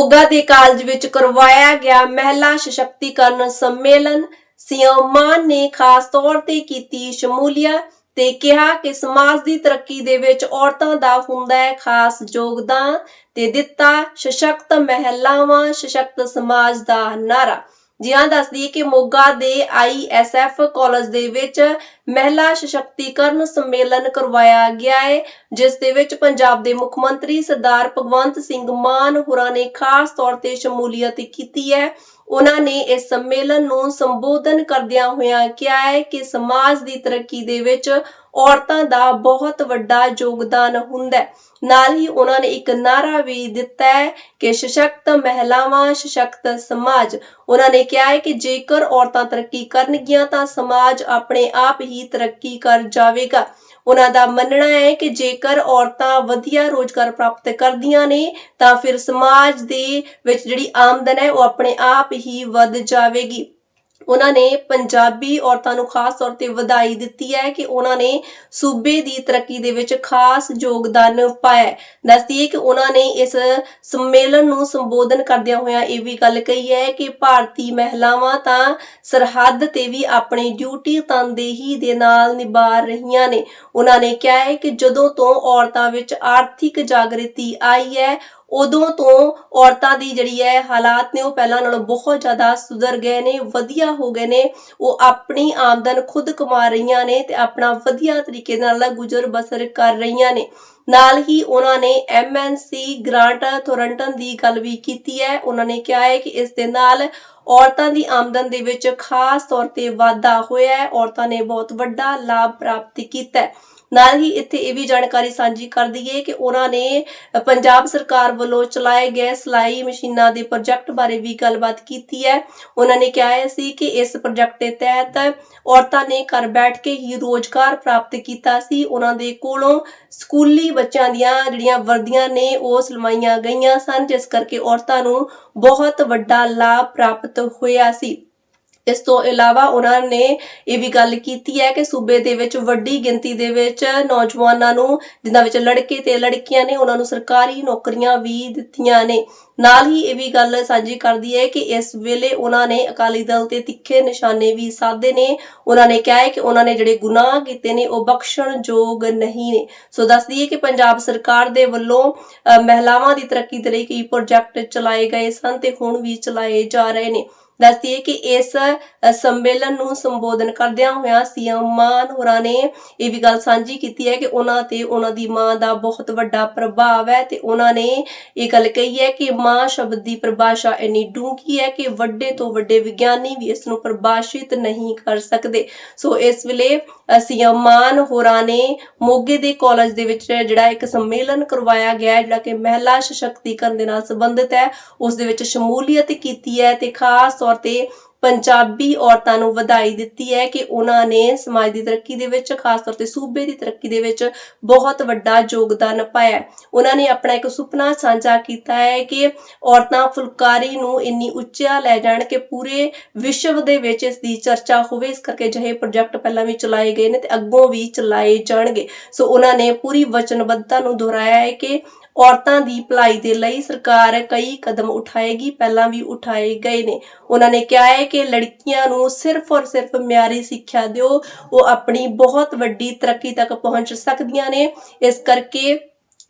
ਮੋਗਾ ਦੇ ਕਾਲਜ ਵਿੱਚ ਕਰਵਾਇਆ ਗਿਆ ਮਹਿਲਾ ਸਸ਼ਕਤੀਕਰਨ ਸੰਮੇਲਨ। ਸੀਐਮ ਮਾਨ ਨੇ ਖਾਸ ਤੌਰ ਤੇ ਕੀਤੀ ਸ਼ਮੂਲੀਅਤ ਤੇ ਕਿਹਾ ਕਿ ਸਮਾਜ ਦੀ ਤਰੱਕੀ ਦੇ ਵਿੱਚ ਔਰਤਾਂ ਦਾ ਹੁੰਦਾ ਹੈ ਖਾਸ ਯੋਗਦਾਨ ਤੇ ਦਿੱਤਾ ਸਸ਼ਕਤ ਮਹਿਲਾਵਾਂ, ਸਸ਼ਕਤ ਸਮਾਜ ਦਾ ਨਾਰਾ ਜੀ ਹਾਂ ਦੱਸਦੀ ਕਿ ਮੋਗਾ ਦੇ ਆਈਐਸਐਫ ਕਾਲਜ ਦੇ ਵਿੱਚ ਮਹਿਲਾ ਸਸ਼ਕਤੀਕਰਨ ਸੰਮੇਲਨ ਕਰਵਾਇਆ ਗਿਆ ਹੈ, ਜਿਸ ਦੇ ਵਿੱਚ ਪੰਜਾਬ ਦੇ ਮੁੱਖ ਮੰਤਰੀ ਸਰਦਾਰ ਭਗਵੰਤ ਸਿੰਘ ਮਾਨ ਹੋਰਾਂ ਨੇ ਖਾਸ ਤੌਰ ਤੇ ਸ਼ਮੂਲੀਅਤ ਕੀਤੀ ਹੈ। ਉਹਨਾਂ ਨੇ ਇਸ ਸੰਮੇਲਨ ਨੂੰ ਸੰਬੋਧਨ ਕਰਦਿਆਂ ਹੋਇਆਂ ਕਿਹਾ ਹੈ ਕਿ ਸਮਾਜ ਦੀ ਤਰੱਕੀ ਦੇ ਵਿੱਚ ਔਰਤਾਂ ਦਾ ਬਹੁਤ ਵੱਡਾ ਯੋਗਦਾਨ ਹੁੰਦਾ ਹੈ। ਨਾਲ ਹੀ ਉਹਨਾਂ ਨੇ ਇੱਕ ਨਾਰਾ ਵੀ ਦਿੱਤਾ ਹੈ ਕਿ ਸਸ਼ਕਤ ਮਹਿਲਾਵਾਂ, ਸਸ਼ਕਤ ਸਮਾਜ, ਉਹਨਾਂ ਨੇ ਕਿਹਾ ਹੈ ਕਿ ਜੇਕਰ ਔਰਤਾਂ ਤਰੱਕੀ ਕਰਨਗੀਆਂ ਤਾਂ ਸਮਾਜ ਆਪਣੇ ਆਪ ਹੀ ਤਰੱਕੀ ਕਰ ਜਾਵੇਗਾ। ਉਹਨਾਂ ਦਾ ਮੰਨਣਾ ਹੈ ਕਿ ਜੇਕਰ ਔਰਤਾਂ ਵਧੀਆ ਰੋਜ਼ਗਾਰ ਪ੍ਰਾਪਤ ਕਰਦੀਆਂ ਨੇ, ਤਾਂ ਫਿਰ ਸਮਾਜ ਦੇ ਵਿੱਚ ਜਿਹੜੀ ਆਮਦਨ ਹੈ ਉਹ ਆਪਣੇ ਆਪ ਹੀ ਵੱਧ ਜਾਵੇਗੀ। ਉਹਨਾਂ ਨੇ ਪੰਜਾਬੀ ਔਰਤਾਂ ਨੂੰ ਖਾਸ ਤੌਰ ਤੇ ਵਧਾਈ ਦਿੱਤੀ ਹੈ ਕਿ ਉਹਨਾਂ ਨੇ ਸੂਬੇ ਦੀ ਤਰੱਕੀ ਦੇ ਵਿੱਚ ਖਾਸ ਯੋਗਦਾਨ ਪਾਇਆ ਦੱਸਦੀ ਹੈ ਕਿ ਉਹਨਾਂ ਨੇ ਇਸ ਸੰਮੇਲਨ ਨੂੰ ਸੰਬੋਧਨ ਕਰਦਿਆਂ ਹੋਇਆਂ ਇਹ ਵੀ ਗੱਲ ਕਹੀ ਹੈ ਕਿ ਭਾਰਤੀ ਮਹਿਲਾਵਾਂ ਤਾਂ ਸਰਹੱਦ ਤੇ ਵੀ ਆਪਣੀ ਡਿਊਟੀ ਤਨਦੇਹੀ ਦੇ ਨਾਲ ਨਿਭਾ ਰਹੀਆਂ ਨੇ। ਉਹਨਾਂ ਨੇ ਕਿਹਾ ਹੈ ਕਿ ਜਦੋਂ ਤੋਂ ਔਰਤਾਂ ਵਿੱਚ ਆਰਥਿਕ ਜਾਗ੍ਰਿਤੀ ਆਈ ਹੈ ਉਦੋਂ ਤੋਂ ਔਰਤਾਂ ਦੀ ਜਿਹੜੀ ਹੈ ਹਾਲਾਤ ਨੇ ਉਹ ਪਹਿਲਾਂ ਨਾਲੋਂ ਬਹੁਤ ਜ਼ਿਆਦਾ ਸੁਧਰ ਗਏ ਨੇ, ਵਧੀਆ ਹੋ ਗਏ ਨੇ। ਉਹ ਆਪਣੀ ਆਮਦਨ ਖੁਦ ਕਮਾ ਰਹੀਆਂ ਨੇ ਤੇ ਆਪਣਾ ਵਧੀਆ ਤਰੀਕੇ ਨਾਲ ਗੁਜ਼ਰ ਬਸਰ ਕਰ ਰਹੀਆਂ ਨੇ। ਨਾਲ ਹੀ ਉਹਨਾਂ ਨੇ ਐਮਐਨਸੀ ਗ੍ਰਾਂਟ ਥੋਰੰਟਨ ਦੀ ਗੱਲ ਵੀ ਕੀਤੀ ਹੈ। ਉਹਨਾਂ ਨੇ ਕਿਹਾ ਹੈ ਕਿ ਇਸ ਦੇ ਨਾਲ ਔਰਤਾਂ ਦੀ ਆਮਦਨ ਦੇ ਵਿੱਚ ਖਾਸ ਤੌਰ ਤੇ ਵਾਧਾ ਹੋਇਆ ਹੈ। ਔਰਤਾਂ ਨੇ ਬਹੁਤ ਵੱਡਾ ਲਾਭ ਪ੍ਰਾਪਤ ਕੀਤਾ ਹੈ। ਨਾਲ ਹੀ ਇੱਥੇ ਇਹ ਵੀ ਜਾਣਕਾਰੀ ਸਾਂਝੀ ਕਰ ਦਈਏ ਕਿ ਉਹਨਾਂ ਨੇ ਪੰਜਾਬ ਸਰਕਾਰ ਵੱਲੋਂ ਚਲਾਏ ਗਏ ਸਿਲਾਈ ਮਸ਼ੀਨਾਂ ਦੇ ਪ੍ਰੋਜੈਕਟ ਬਾਰੇ ਵੀ ਗੱਲਬਾਤ ਕੀਤੀ ਹੈ। ਉਹਨਾਂ ਨੇ ਕਿਹਾ ਸੀ ਕਿ ਇਸ ਪ੍ਰੋਜੈਕਟ ਦੇ ਤਹਿਤ ਔਰਤਾਂ ਨੇ ਘਰ ਬੈਠ ਕੇ ਹੀ ਰੋਜ਼ਗਾਰ ਪ੍ਰਾਪਤ ਕੀਤਾ ਸੀ। ਉਹਨਾਂ ਦੇ ਕੋਲੋਂ ਸਕੂਲੀ ਬੱਚਿਆਂ ਦੀਆਂ ਜਿਹੜੀਆਂ ਵਰਦੀਆਂ ਨੇ, ਉਹ ਸਿਲਵਾਈਆਂ ਗਈਆਂ ਸਨ, ਜਿਸ ਕਰਕੇ ਔਰਤਾਂ ਨੂੰ ਬਹੁਤ ਵੱਡਾ ਲਾਭ ਪ੍ਰਾਪਤ ਹੋਇਆ ਸੀ। ਇਸ ਤੋਂ ਇਲਾਵਾ ਉਹਨਾਂ ਨੇ ਇਹ ਵੀ ਗੱਲ ਕੀਤੀ ਹੈ ਕਿ ਸੂਬੇ ਦੇ ਵਿੱਚ ਵੱਡੀ ਗਿਣਤੀ ਦੇ ਵਿੱਚ ਨੌਜਵਾਨਾਂ ਨੂੰ, ਜਿਨ੍ਹਾਂ ਵਿੱਚ ਲੜਕੇ ਤੇ ਲੜਕੀਆਂ ਨੇ, ਉਹਨਾਂ ਨੂੰ ਸਰਕਾਰੀ ਨੌਕਰੀਆਂ ਵੀ ਦਿੱਤੀਆਂ ਨੇ। ਨਾਲ ਹੀ ਇਹ ਵੀ ਗੱਲ ਸਾਂਝੀ ਕਰਦੀ ਹੈ ਕਿ ਇਸ ਵੇਲੇ ਉਹਨਾਂ ਨੇ ਅਕਾਲੀ ਦਲ ਤੇ ਤਿੱਖੇ ਨਿਸ਼ਾਨੇ ਵੀ ਸਾਧੇ ਨੇ। ਉਹਨਾਂ ਨੇ ਕਿਹਾ ਹੈ ਕਿ ਉਹਨਾਂ ਨੇ ਜਿਹੜੇ ਗੁਨਾਹ ਕੀਤੇ ਨੇ, ਉਹ ਬਖਸ਼ਣਯੋਗ ਨਹੀਂ ਨੇ। ਸੋ ਦੱਸਦੀ ਹੈ ਕਿ ਪੰਜਾਬ ਸਰਕਾਰ ਦੇ ਵੱਲੋਂ ਮਹਿਲਾਵਾਂ ਦੀ ਤਰੱਕੀ ਦੇ ਲਈ ਕਈ ਪ੍ਰੋਜੈਕਟ ਚਲਾਏ ਗਏ ਸਨ ਤੇ ਹੁਣ ਵੀ ਚਲਾਏ ਜਾ ਰਹੇ ਨੇ। ਦੱਸਦੀ ਕਿ ਇਸ ਸੰਮੇਲਨ ਨੂੰ ਸੰਬੋਧਨ ਕਰਦਿਆਂ ਹੋਇਆਂ ਸੀਐਮ ਮਾਨ ਹੋਰਾਂ ਨੇ ਇਹ ਵੀ ਗੱਲ ਸਾਂਝੀ ਕੀਤੀ ਹੈ ਕਿ ਉਹਨਾਂ ਤੇ ਉਹਨਾਂ ਦੀ ਮਾਂ ਦਾ ਬਹੁਤ ਵੱਡਾ ਪ੍ਰਭਾਵ ਹੈ ਤੇ ਉਹਨਾਂ ਨੇ ਇਹ ਗੱਲ ਕਹੀ ਹੈ ਕਿ ਮਾਂ ਸ਼ਬਦ ਦੀ ਪਰਿਭਾਸ਼ਾ ਇੰਨੀ ਡੂੰਘੀ ਹੈ ਕਿ ਵੱਡੇ ਤੋਂ ਵੱਡੇ ਵਿਗਿਆਨੀ ਵੀ ਇਸ ਨੂੰ ਪਰਿਭਾਸ਼ਿਤ ਨਹੀਂ ਕਰ ਸਕਦੇ। ਸੋ ਇਸ ਵੇਲੇ ਸੀਐਮ ਮਾਨ ਹੋਰਾਂ ਨੇ ਮੋਗੇ ਦੇ ਕਾਲਜ ਦੇ ਵਿੱਚ ਜਿਹੜਾ ਇੱਕ ਸੰਮੇਲਨ ਕਰਵਾਇਆ ਗਿਆ ਜਿਹੜਾ ਕਿ ਮਹਿਲਾ ਸਸ਼ਕਤੀਕਰਨ ਦੇ ਨਾਲ ਸੰਬੰਧਿਤ ਹੈ, ਉਸ ਦੇ ਵਿੱਚ ਸ਼ਮੂਲੀਅਤ ਕੀਤੀ ਹੈ ਤੇ ਖਾਸ ਤੌਰ ទេ ਪੰਜਾਬੀ ਔਰਤਾਂ ਨੂੰ ਵਧਾਈ ਦਿੱਤੀ ਹੈ ਕਿ ਉਹਨਾਂ ਨੇ ਸਮਾਜ ਦੀ ਤਰੱਕੀ ਦੇ ਵਿੱਚ, ਖਾਸ ਤੌਰ ਤੇ ਸੂਬੇ ਦੀ ਤਰੱਕੀ ਦੇ ਵਿੱਚ ਬਹੁਤ ਵੱਡਾ ਯੋਗਦਾਨ ਪਾਇਆ ਉਹਨਾਂ ਨੇ ਆਪਣਾ ਇੱਕ ਸੁਪਨਾ ਸਾਂਝਾ ਕੀਤਾ ਹੈ ਕਿ ਔਰਤਾਂ ਫੁਲਕਾਰੀ ਨੂੰ ਇੰਨੀ ਉੱਚਾ ਲੈ ਜਾਣ ਕਿ ਪੂਰੇ ਵਿਸ਼ਵ ਦੇ ਵਿੱਚ ਇਸ ਦੀ ਚਰਚਾ ਹੋਵੇ। ਇਸ ਕਰਕੇ ਜਿਹੇ ਪ੍ਰੋਜੈਕਟ ਪਹਿਲਾਂ ਵੀ ਚਲਾਏ ਗਏ ਨੇ ਤੇ ਅੱਗੋਂ ਵੀ ਚਲਾਏ ਜਾਣਗੇ। ਸੋ ਉਹਨਾਂ ਨੇ ਪੂਰੀ ਵਚਨਬੱਧਤਾ ਨੂੰ ਦੁਹਰਾਇਆ ਹੈ ਕਿ ਔਰਤਾਂ ਦੀ ਭਲਾਈ ਦੇ ਲਈ ਸਰਕਾਰ ਕਈ ਕਦਮ ਉਠਾਏਗੀ, ਪਹਿਲਾਂ ਵੀ ਉਠਾਏ ਗਏ ਨੇ। ਉਹਨਾਂ ਨੇ ਕਿਹਾ ਹੈ ਕਿ ਲੜਕੀਆਂ ਨੂੰ ਸਿਰਫ ਔਰ ਸਿਰਫ ਮਿਆਰੀ ਸਿੱਖਿਆ ਦਿਓ, ਉਹ ਆਪਣੀ ਬਹੁਤ ਵੱਡੀ ਤਰੱਕੀ ਤੱਕ ਪਹੁੰਚ ਸਕਦੀਆਂ ਨੇ। ਇਸ ਕਰਕੇ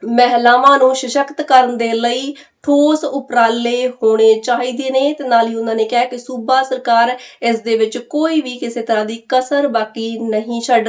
ਮਹਿਲਾਵਾਂ ਨੂੰ ਸਸ਼ਕਤ ਕਰਨ ਦੇ ਲਈ ਠੋਸ ਉਪਰਾਲੇ ਹੋਣੇ ਚਾਹੀਦੇ ਨੇ। ਤੇ ਨਾਲ ਹੀ ਉਹਨਾਂ ਨੇ ਕਿਹਾ ਕਿ ਸੂਬਾ ਸਰਕਾਰ ਇਸ ਦੇ ਵਿੱਚ ਕੋਈ ਵੀ ਕਿਸੇ ਤਰ੍ਹਾਂ ਦੀ ਕਸਰ ਬਾਕੀ ਨਹੀਂ ਛੱਡ ਰਹੀ